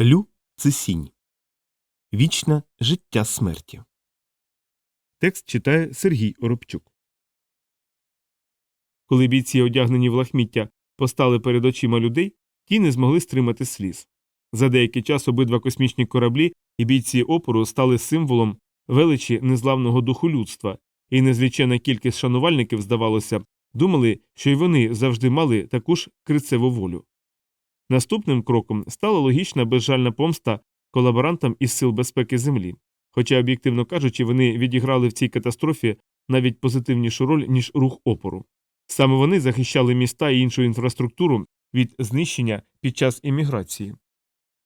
Лю Цисінь. Вічне життя смерті. Текст читає Сергій Оробчук. Коли бійці, одягнені в лахміття, постали перед очима людей, ті не змогли стримати сліз. За деякий час обидва космічні кораблі і бійці опору стали символом величі незламного духу людства, і незлічена кількість шанувальників, здавалося, думали, що й вони завжди мали таку ж крицеву волю. Наступним кроком стала логічна безжальна помста колаборантам із сил безпеки Землі, хоча, об'єктивно кажучи, вони відіграли в цій катастрофі навіть позитивнішу роль, ніж рух опору. Саме вони захищали міста і іншу інфраструктуру від знищення під час імміграції.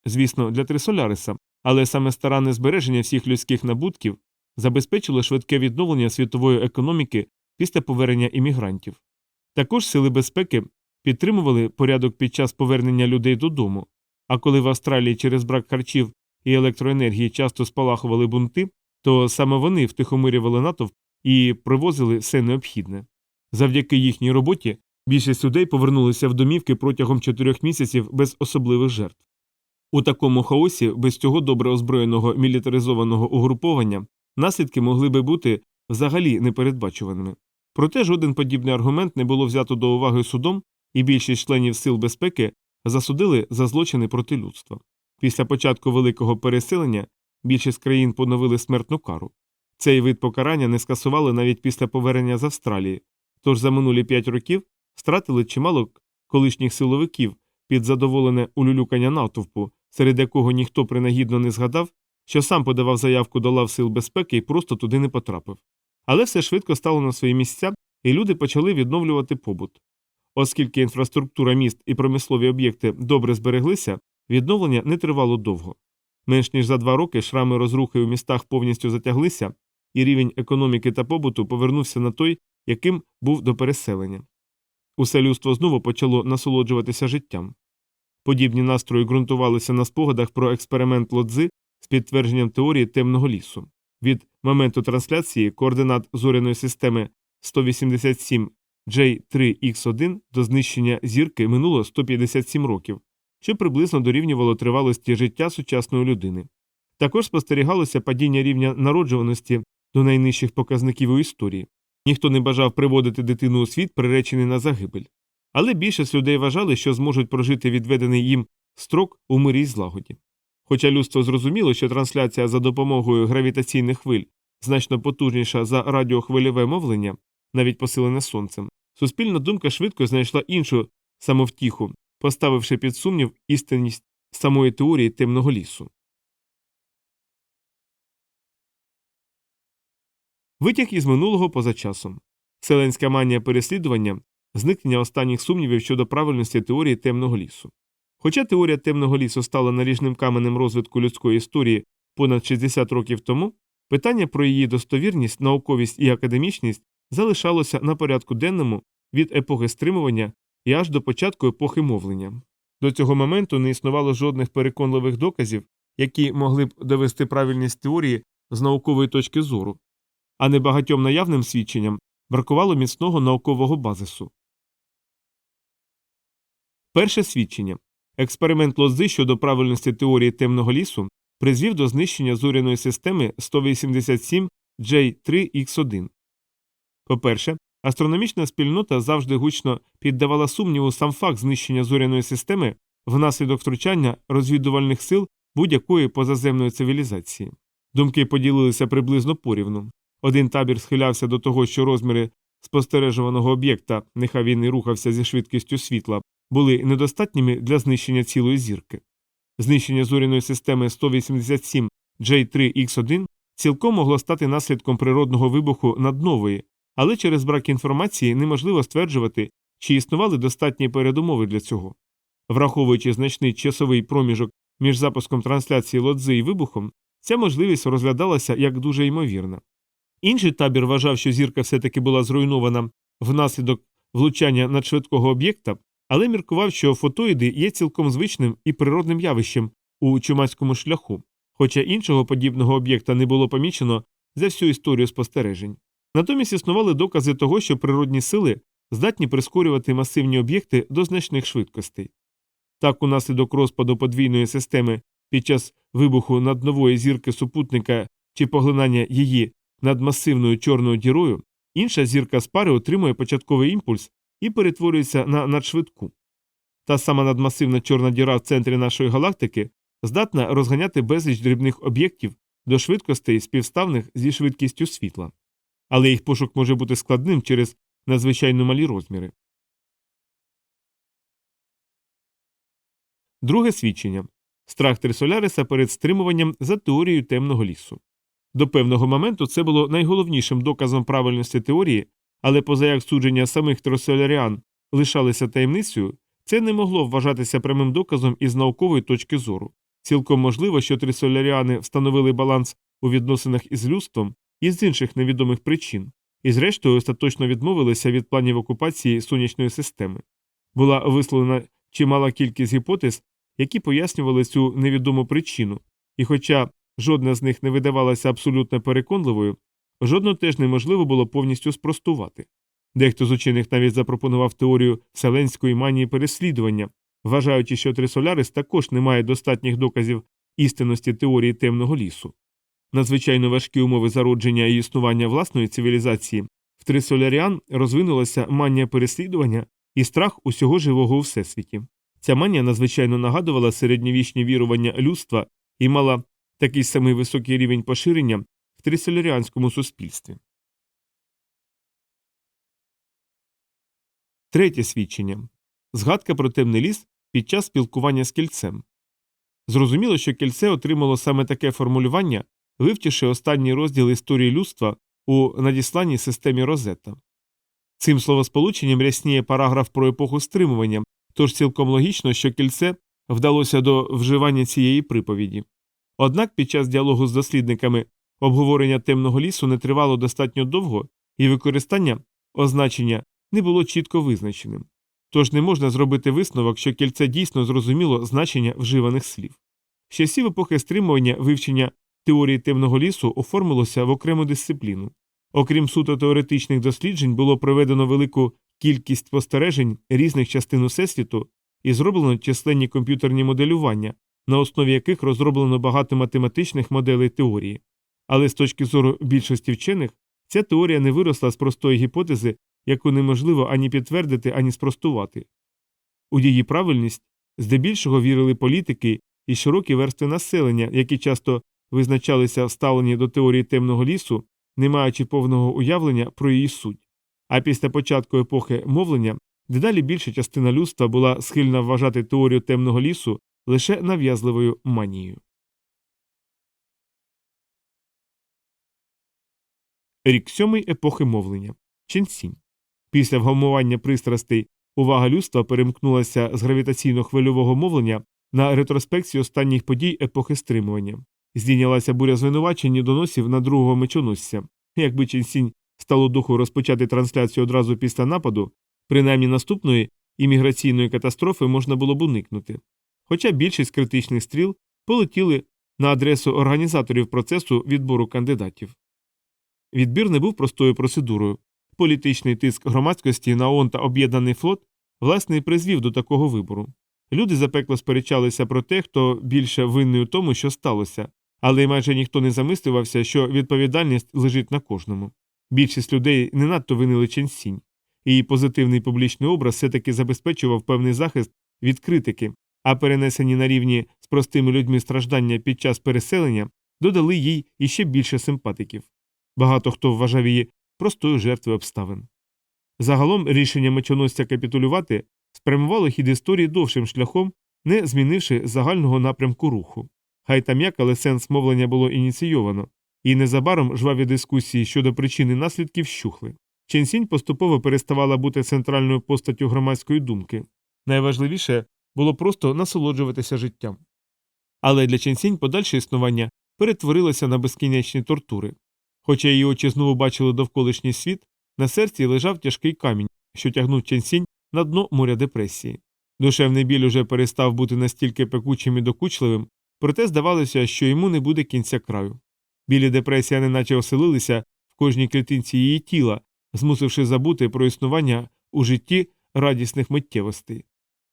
Звісно, для Трисоляриса, але саме старанне збереження всіх людських набутків забезпечило швидке відновлення світової економіки після повернення іммігрантів. Також сили безпеки підтримували порядок під час повернення людей додому, а коли в Австралії через брак харчів і електроенергії часто спалахували бунти, то саме вони втихомирювали натовп і привозили все необхідне. Завдяки їхній роботі більшість людей повернулися в домівки протягом чотирьох місяців без особливих жертв. У такому хаосі, без цього добре озброєного мілітаризованого угруповання, наслідки могли би бути взагалі непередбачуваними. Проте жоден подібний аргумент не було взято до уваги судом, і більшість членів сил безпеки засудили за злочини проти людства. Після початку великого переселення більшість країн поновили смертну кару. Цей вид покарання не скасували навіть після повернення з Австралії, тож за минулі п'ять років стратили чимало колишніх силовиків під задоволене улюлюкання натовпу, серед якого ніхто принагідно не згадав, що сам подавав заявку до лав сил безпеки і просто туди не потрапив. Але все швидко стало на свої місця, і люди почали відновлювати побут. Оскільки інфраструктура міст і промислові об'єкти добре збереглися, відновлення не тривало довго. Менш ніж за два роки шрами розрухи у містах повністю затяглися, і рівень економіки та побуту повернувся на той, яким був до переселення. Усе людство знову почало насолоджуватися життям. Подібні настрої ґрунтувалися на спогадах про експеримент лодзи з підтвердженням теорії темного лісу. Від моменту трансляції координат зоряної системи 187 J3X1 до знищення зірки минуло 157 років, що приблизно дорівнювало тривалості життя сучасної людини. Також спостерігалося падіння рівня народжуваності до найнижчих показників у історії. Ніхто не бажав приводити дитину у світ, приречений на загибель. Але більшість людей вважали, що зможуть прожити відведений їм строк у мирі й злагоді. Хоча людство зрозуміло, що трансляція за допомогою гравітаційних хвиль значно потужніша за радіохвильове мовлення, навіть посилене сонцем, суспільна думка швидко знайшла іншу самовтіху, поставивши під сумнів істинність самої теорії темного лісу. Витяг із минулого поза часом. Селенська манія переслідування, зникнення останніх сумнівів щодо правильності теорії темного лісу. Хоча теорія темного лісу стала наріжним каменем розвитку людської історії понад 60 років тому, питання про її достовірність, науковість і академічність залишалося на порядку денному від епохи стримування і аж до початку епохи мовлення. До цього моменту не існувало жодних переконливих доказів, які могли б довести правильність теорії з наукової точки зору, а небагатьом наявним свідченням бракувало міцного наукового базису. Перше свідчення експеримент лози щодо правильності теорії темного лісу призвів до знищення зоряної системи 187 J3X1. По-перше, астрономічна спільнота завжди гучно піддавала сумніву сам факт знищення зоряної системи внаслідок втручання розвідувальних сил будь-якої позаземної цивілізації. Думки поділилися приблизно порівну. Один табір схилявся до того, що розміри спостережуваного об'єкта, нехай він і рухався зі швидкістю світла, були недостатніми для знищення цілої зірки. Знищення зоряної системи 187 J3X1 цілком могло стати наслідком природного вибуху над нової, але через брак інформації неможливо стверджувати, чи існували достатні передумови для цього. Враховуючи значний часовий проміжок між запуском трансляції лодзи і вибухом, ця можливість розглядалася як дуже ймовірна. Інший табір вважав, що зірка все таки була зруйнована внаслідок влучання надшвидкого об'єкта, але міркував, що фотоїди є цілком звичним і природним явищем у чумацькому шляху, хоча іншого подібного об'єкта не було помічено за всю історію спостережень. Натомість існували докази того, що природні сили здатні прискорювати масивні об'єкти до значних швидкостей. Так, унаслідок розпаду подвійної системи під час вибуху над нової зірки супутника чи поглинання її над масивною чорною дірою, інша зірка з пари отримує початковий імпульс і перетворюється на надшвидку. Та сама надмасивна чорна діра в центрі нашої галактики здатна розганяти безліч дрібних об'єктів до швидкостей співставних зі швидкістю світла. Але їх пошук може бути складним через надзвичайно малі розміри. Друге свідчення страх Трисоляриса перед стримуванням за теорією темного лісу. До певного моменту це було найголовнішим доказом правильності теорії, але поза як судження самих трисоляріан лишалися таємницею, це не могло вважатися прямим доказом із наукової точки зору. Цілком можливо, що трисоляріани встановили баланс у відносинах із людством і з інших невідомих причин, і зрештою остаточно відмовилися від планів окупації сонячної системи. Була висловлена чимала кількість гіпотез, які пояснювали цю невідому причину, і хоча жодна з них не видавалася абсолютно переконливою, жодну теж неможливо було повністю спростувати. Дехто з учених навіть запропонував теорію вселенської манії переслідування, вважаючи, що Трисолярис також не має достатніх доказів істинності теорії темного лісу. Надзвичайно важкі умови зародження і існування власної цивілізації в Трисоляріан розвинулася манія переслідування і страх усього живого у всесвіті. Ця манія надзвичайно нагадувала середньовічні вірування людства і мала такий самий високий рівень поширення в трисоляріанському суспільстві. Третє свідчення згадка про темний ліс під час спілкування з кільцем. Зрозуміло, що кільце отримало саме таке формулювання, вивчивши останній розділ історії людства у надісланій системі Розетта. Цим словосполученням рясніє параграф про епоху стримування, тож цілком логічно, що кільце вдалося до вживання цієї приповіді. Однак під час діалогу з дослідниками обговорення темного лісу не тривало достатньо довго, і використання означення не було чітко визначеним. Тож не можна зробити висновок, що кільце дійсно зрозуміло значення вживаних слів. З часів епохи стримування вивчення теорії темного лісу оформилося в окрему дисципліну. Окрім суто теоретичних досліджень, було проведено велику кількість спостережень різних частин Усесвіту і зроблено численні комп'ютерні моделювання, на основі яких розроблено багато математичних моделей теорії. Але з точки зору більшості вчених, ця теорія не виросла з простої гіпотези, яку неможливо ані підтвердити, ані спростувати. У її правильність здебільшого вірили політики і широкі верстви населення, які часто визначалися вставлені до теорії темного лісу, не маючи повного уявлення про її суть. А після початку епохи мовлення дедалі більша частина людства була схильна вважати теорію темного лісу лише нав'язливою манією. Рік сьомий епохи мовлення Ченсінь. Після вгамування пристрастей увага людства перемкнулася з гравітаційно-хвильового мовлення на ретроспекцію останніх подій епохи стримування. Здійнялася буря звинувачень і доносів на другого мечоносця. Якби Ченсінь стало духу розпочати трансляцію одразу після нападу, принаймні наступної імміграційної катастрофи можна було б уникнути. Хоча більшість критичних стріл полетіли на адресу організаторів процесу відбору кандидатів. Відбір не був простою процедурою. Політичний тиск громадськості на ООН та об'єднаний флот власне і призвів до такого вибору. Люди запекло сперечалися про те, хто більше винний у тому, що сталося, але й майже ніхто не замислювався, що відповідальність лежить на кожному. Більшість людей не надто винили Ченсінь. Її позитивний публічний образ все таки забезпечував певний захист від критики, а перенесені на рівні з простими людьми страждання під час переселення додали їй іще більше симпатиків. Багато хто вважав її простою жертвою обставин. Загалом рішення мечоносця капітулювати спрямувало хід історії довшим шляхом, не змінивши загального напрямку руху. Хай там як, але сенс мовлення було ініційовано, і незабаром жваві дискусії щодо причин і наслідків щухли. Ченсінь поступово переставала бути центральною постаттю громадської думки. Найважливіше було просто насолоджуватися життям. Але для Ченсінь подальше існування перетворилося на безкінечні тортури. Хоча її очі знову бачили довколишній світ, на серці лежав тяжкий камінь, що тягнув Ченсінь на дно моря депресії. Душевний біль уже перестав бути настільки пекучим і докучливим, проте здавалося, що йому не буде кінця краю. Білі депресія неначе оселилися в кожній клітинці її тіла, змусивши забути про існування у житті радісних миттєвостей.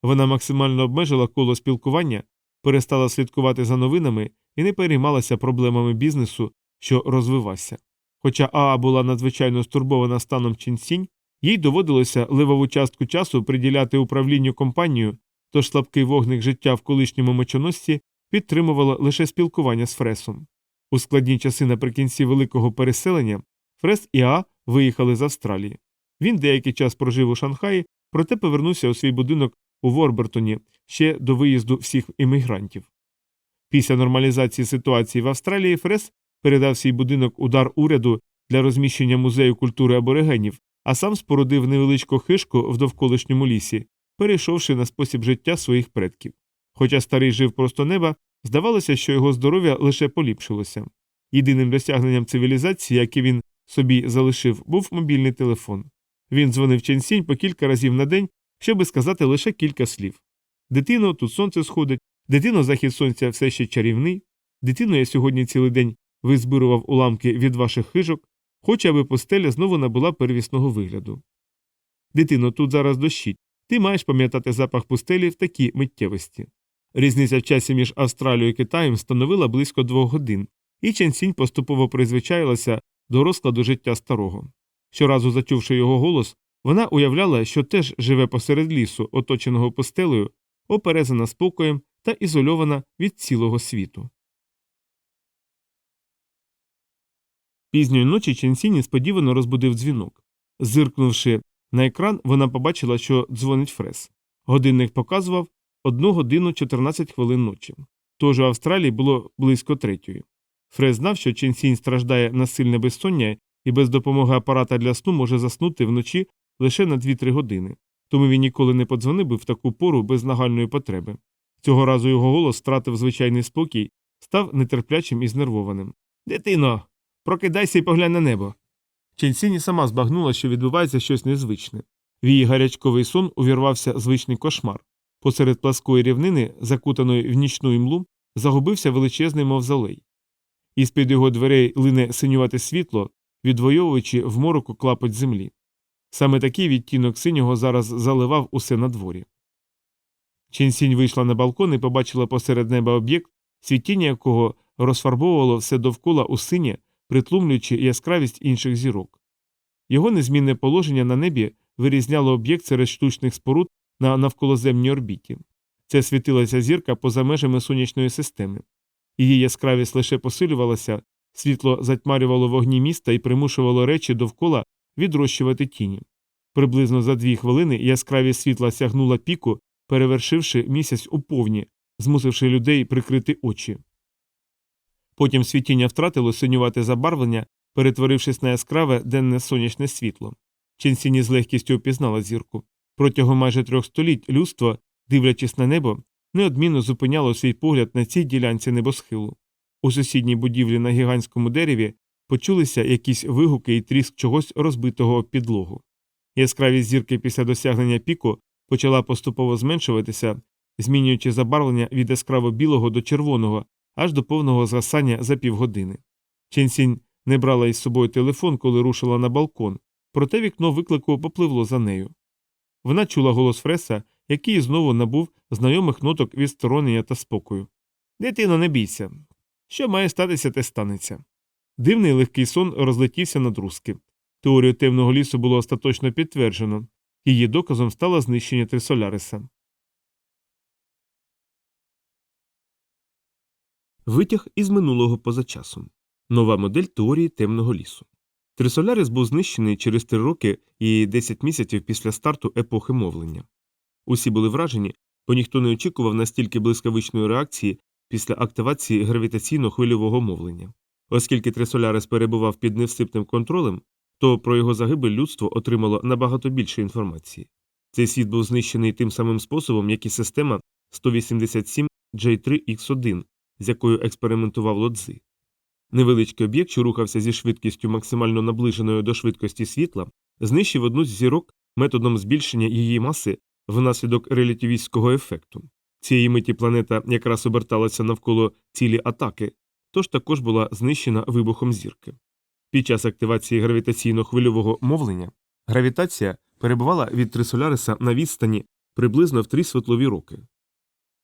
Вона максимально обмежила коло спілкування, перестала слідкувати за новинами і не переймалася проблемами бізнесу, що розвивався. Хоча Аа була надзвичайно стурбована станом Чінсінь, їй доводилося левову частку часу приділяти управлінню компанією, тож слабкий вогник життя в колишньому мечоносці підтримувало лише спілкування з Фресом. У складні часи наприкінці великого переселення Фрес і Аа виїхали з Австралії. Він деякий час прожив у Шанхаї, проте повернувся у свій будинок у Ворбертоні ще до виїзду всіх іммігрантів. Після нормалізації ситуації в Австралії Фрес передав свій будинок удар уряду для розміщення музею культури аборигенів, а сам спорудив невеличку хишку в довколишньому лісі, перейшовши на спосіб життя своїх предків. Хоча старий жив просто неба, здавалося, що його здоров'я лише поліпшилося. Єдиним досягненням цивілізації, яке він собі залишив, був мобільний телефон. Він дзвонив Ченсінь по кілька разів на день, щоби сказати лише кілька слів. Дитино, тут сонце сходить, дитино, захід сонця все ще чарівний. Дитино, я сьогодні цілий день визбирував уламки від ваших хижок, хочу, аби постеля знову набула первісного вигляду. Дитино, тут зараз дощить. Ти маєш пам'ятати запах пустелі в такій миттєвості. Різниця в часі між Австралією і Китаєм становила близько двох годин, і Ченсінь поступово призвичаїлася до розкладу життя старого. Щоразу зачувши його голос, вона уявляла, що теж живе посеред лісу, оточеного пустелею, оперезана спокоєм та ізольована від цілого світу. Пізньої ночі Ченсінь несподівано розбудив дзвінок. Зиркнувши на екран, вона побачила, що дзвонить Фрес. Годинник показував 1 годину 14 хвилин ночі. Тож у Австралії було близько третьої. Фрес знав, що Ченсінь страждає на сильне безсоння і без допомоги апарата для сну може заснути вночі лише на 2-3 години, тому він ніколи не подзвонив би в таку пору без нагальної потреби. Цього разу його голос втратив звичайний спокій, став нетерплячим і знервованим. Дитино, прокидайся і поглянь на небо. Ченсіні сама збагнула, що відбувається щось незвичне. В її гарячковий сон увірвався звичний кошмар. Посеред пласкої рівнини, закутаної в нічну імлу, загубився величезний мавзолей. Із під його дверей лине синювате світло, відвоюючи в мороку клапоть землі. Саме такий відтінок синього зараз заливав усе на дворі. Ченсінь вийшла на балкон і побачила посеред неба об'єкт, світіння якого розфарбовувало все довкола у синє, притлумлюючи яскравість інших зірок. Його незмінне положення на небі вирізняло об'єкт серед штучних споруд на навколоземній орбіті. Це світилася зірка поза межами сонячної системи. Її яскравість лише посилювалася, світло затьмарювало вогні міста і примушувало речі довкола відрощувати тіні. Приблизно за дві хвилини яскравість світла сягнула піку, перевершивши місяць у повні, змусивши людей прикрити очі. Потім світіння втратило синювате забарвлення, перетворившись на яскраве денне сонячне світло. Ченсіні з легкістю опізнала зірку. Протягом майже трьох століть людство, дивлячись на небо, неодмінно зупиняло свій погляд на цій ділянці небосхилу. У сусідній будівлі на гігантському дереві почулися якісь вигуки і тріск чогось розбитого підлогу. Яскравість зірки після досягнення піку почала поступово зменшуватися, змінюючи забарвлення від яскраво білого до червоного, аж до повного згасання за півгодини. Ченсінь не брала із собою телефон, коли рушила на балкон, проте вікно виклику попливло за нею. Вона чула голос Фреса, який знову набув знайомих ноток відсторонення та спокою. Дитино, не бійся. Що має статися, те станеться. Дивний легкий сон розлетівся на друзки. Теорію темного лісу було остаточно підтверджено. Її доказом стало знищення Трисоляриса. Витяг із минулого поза часом. Нова модель теорії темного лісу. Трисолярис був знищений через три роки і 10 місяців після старту епохи мовлення. Усі були вражені, бо ніхто не очікував настільки блискавичної реакції після активації гравітаційно-хвильового мовлення. Оскільки Трисолярис перебував під невсипним контролем, то про його загибель людство отримало набагато більше інформації. Цей світ був знищений тим самим способом, як і система 187 J3X1, з якою експериментував лодзи. Невеличкий об'єкт, що рухався зі швидкістю максимально наближеною до швидкості світла, знищив одну з зірок методом збільшення її маси внаслідок релятивістського ефекту. Цієї миті планета якраз оберталася навколо цілі атаки, тож також була знищена вибухом зірки. Під час активації гравітаційно-хвильового мовлення гравітація перебувала від Трисоляриса на відстані приблизно в три світлові роки.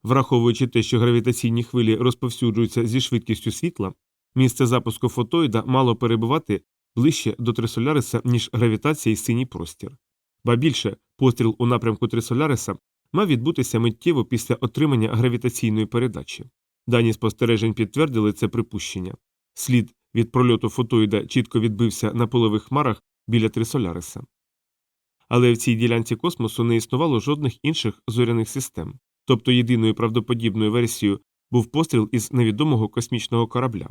Враховуючи те, що гравітаційні хвилі розповсюджуються зі швидкістю світла, місце запуску фотоїда мало перебувати ближче до Трисоляриса, ніж гравітація і синій простір. Ба більше, постріл у напрямку Трисоляриса мав відбутися миттєво після отримання гравітаційної передачі. Дані спостережень підтвердили це припущення. Слід від прольоту фотоїда чітко відбився на полових хмарах біля Трисоляриса. Але в цій ділянці космосу не існувало жодних інших зоряних систем, тобто єдиною правдоподібною версією був постріл із невідомого космічного корабля.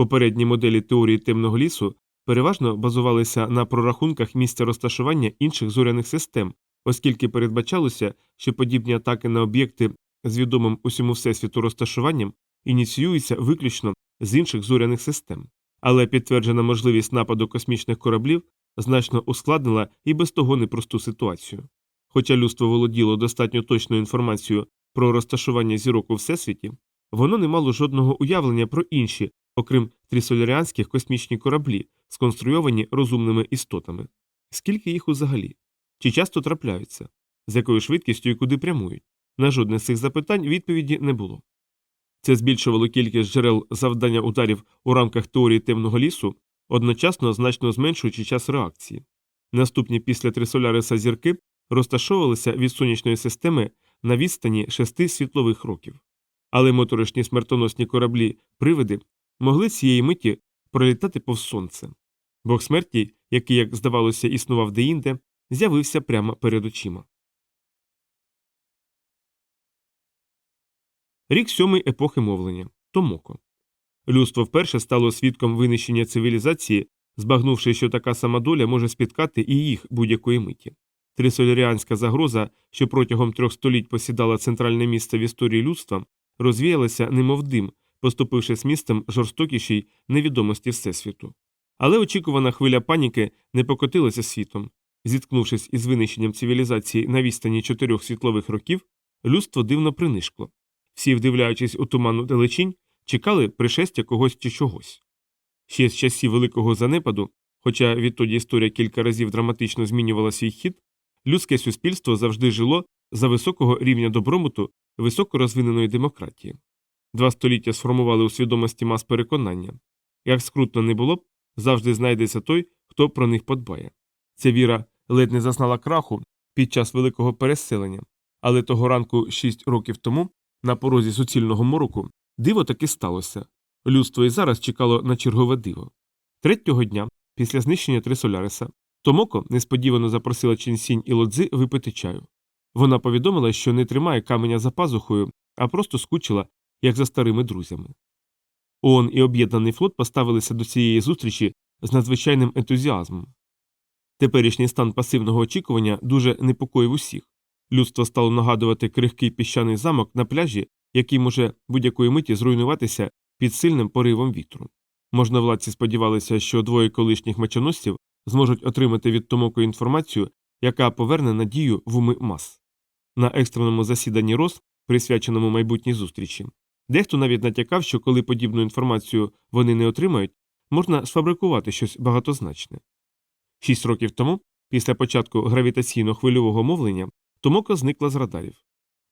Попередні моделі теорії темного лісу переважно базувалися на прорахунках місця розташування інших зоряних систем, оскільки передбачалося, що подібні атаки на об'єкти з відомим усьому всесвіту розташуванням ініціюються виключно з інших зоряних систем. Але підтверджена можливість нападу космічних кораблів значно ускладнила і без того непросту ситуацію. Хоча людство володіло достатньо точною інформацією про розташування зірок у всесвіті, воно не мало жодного уявлення про інші, окрім трісоляріанських космічні кораблі, сконструйовані розумними істотами. Скільки їх узагалі? Чи часто трапляються? З якою швидкістю і куди прямують? На жодне з цих запитань відповіді не було. Це збільшувало кількість джерел завдання ударів у рамках теорії темного лісу, одночасно значно зменшуючи час реакції. Наступні після Трисоляриса зірки розташовувалися від сонячної системи на відстані шести світлових років. Але моторошні смертоносні кораблі привиди могли цієї миті пролітати повз сонце. Бог смерті, який, як здавалося, існував деінде, з'явився прямо перед очима. Рік сьомий епохи мовлення Томоко. Людство вперше стало свідком винищення цивілізації, збагнувши, що така сама доля може спіткати і їх будь-якої миті. Трисоляріанська загроза, що протягом трьох століть посідала центральне місце в історії людства, розвіялася немов дим, поступивши містом жорстокішій невідомості Всесвіту. Але очікувана хвиля паніки не покотилася світом. Зіткнувшись із винищенням цивілізації на відстані чотирьох світлових років, людство дивно принишкло. Всі, вдивляючись у туманну далечінь, чекали пришестя когось чи чогось. Ще з часів великого занепаду, хоча відтоді історія кілька разів драматично змінювала свій хід, людське суспільство завжди жило за високого рівня добробуту високорозвиненої демократії. Два століття сформували у свідомості мас переконання як скрутно не було б, завжди знайдеться той, хто про них подбає. Ця віра ледь не зазнала краху під час великого переселення, але того ранку шість років тому, на порозі суцільного мороку, диво таки сталося. Людство і зараз чекало на чергове диво. Третього дня, після знищення Трисоляриса, Томоко несподівано запросила Чінсінь і Лодзи випити чаю. Вона повідомила, що не тримає каменя за пазухою, а просто скучила, як за старими друзями. ООН і об'єднаний флот поставилися до цієї зустрічі з надзвичайним ентузіазмом. Теперішній стан пасивного очікування дуже непокоїв усіх. Людство стало нагадувати крихкий піщаний замок на пляжі, який може будь-якої миті зруйнуватися під сильним поривом вітру. Можновладці сподівалися, що двоє колишніх мечоносців зможуть отримати від Томоко інформацію, яка поверне надію в уми мас. На екстреному засіданні РОС, присвяченому майбутній зустрічі, дехто навіть натякав, що коли подібну інформацію вони не отримають, можна сфабрикувати щось багатозначне. Шість років тому, після початку гравітаційно-хвильового мовлення, Томоко зникла з радарів.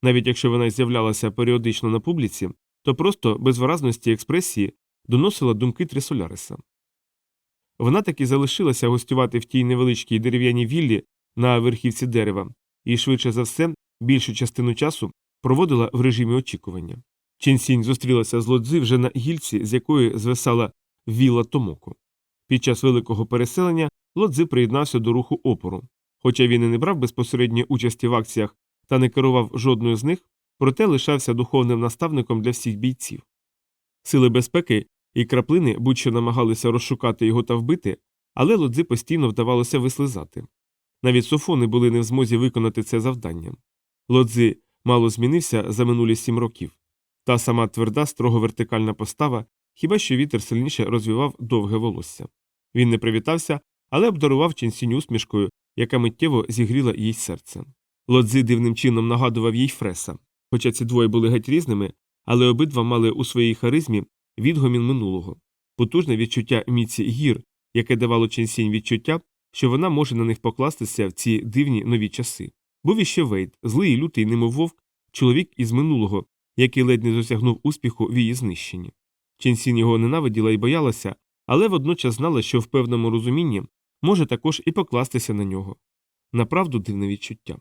Навіть якщо вона з'являлася періодично на публіці, то просто без виразності експресії доносила думки Трисоляриса. Вона таки залишилася гостювати в тій невеличкій дерев'яній віллі на верхівці дерева і, швидше за все, більшу частину часу проводила в режимі очікування. Ченсінь зустрілася з лодзи вже на гільці, з якої звисала вілла Томоко. Під час великого переселення лодзи приєднався до руху опору. Хоча він і не брав безпосередньої участі в акціях та не керував жодною з них, проте лишався духовним наставником для всіх бійців. Сили безпеки і краплини будь-що намагалися розшукати його та вбити, але лодзи постійно вдавалося вислизати. Навіть софони були не в змозі виконати це завдання. Лодзи мало змінився за минулі сім років. Та сама тверда, строго вертикальна постава, хіба що вітер сильніше розвивав довге волосся. Він не привітався, але обдарував ченсінь усмішкою, яка миттєво зігріла їй серце. Лодзи дивним чином нагадував їй Фреса, хоча ці двоє були геть різними, але обидва мали у своїй харизмі відгомін минулого, потужне відчуття міці гір, яке давало ченсінь відчуття, що вона може на них покластися в ці дивні нові часи. Був іще Вейд, злий і лютий, немов вовк, чоловік із минулого, який ледь не досягнув успіху в її знищенні. Ченсін його ненавиділа і боялася, але водночас знала, що в певному розумінні може також і покластися на нього. Направду дивне відчуття.